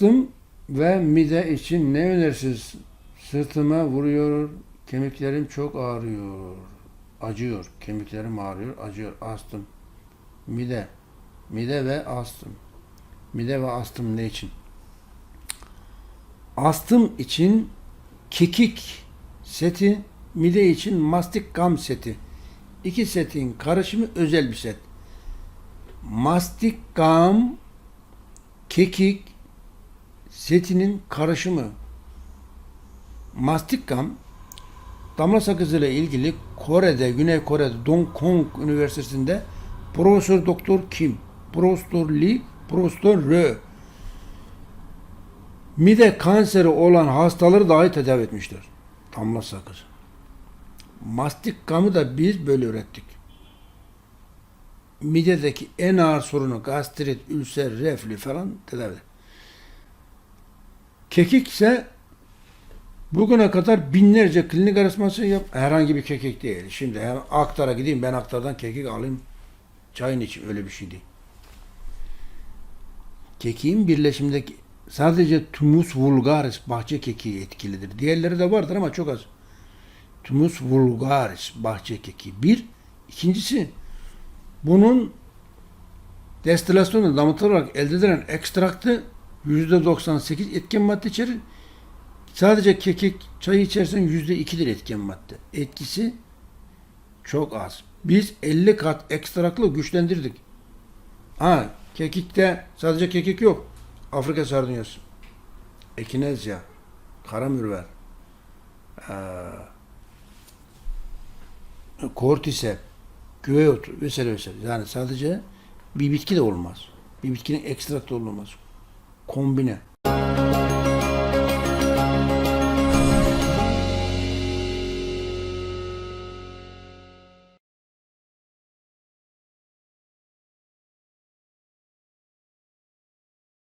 Astım ve mide için ne önersiniz? Sırtıma vuruyor, kemiklerim çok ağrıyor. Acıyor, kemiklerim ağrıyor, acıyor. Astım, mide, mide ve astım. Mide ve astım ne için? Astım için kekik seti, mide için mastik gam seti. İki setin karışımı özel bir set. Mastik gam, kekik setinin karışımı. Mastik gam damla sakızı ile ilgili Kore'de, Güney Kore'de Dongkong Üniversitesi'nde Profesör Doktor Kim, Profesör Lee, Profesör Rö mide kanseri olan hastaları dahi tedavi etmişler. Damla sakız. Mastik gamı da biz böyle ürettik. Midedeki en ağır sorunu gastrit, ülser, reflü falan tedavi eder. Kekik ise bugüne kadar binlerce klinik araştırması yap. Herhangi bir kekik değil. Şimdi hemen Aktar'a gideyim ben Aktar'dan kekik alayım. Çayın için öyle bir şey değil. Kekiğin birleşimindeki sadece Thymus vulgaris bahçe kekiği etkilidir. Diğerleri de vardır ama çok az. Thymus vulgaris bahçe kekiği. Bir. ikincisi bunun destilasyonu damıtılarak elde edilen ekstraktı %98 etken madde içerir. Sadece kekik çayı içersen %2'dir etken madde. Etkisi çok az. Biz 50 kat ekstraklı güçlendirdik. Ha, kekikte sadece kekik yok. Afrika sardunyası, ekinezya, karamürver, eee kortisep, güve otu vesaire vesaire. Yani sadece bir bitki de olmaz. Bir bitkinin ekstraktı olmaz kombine.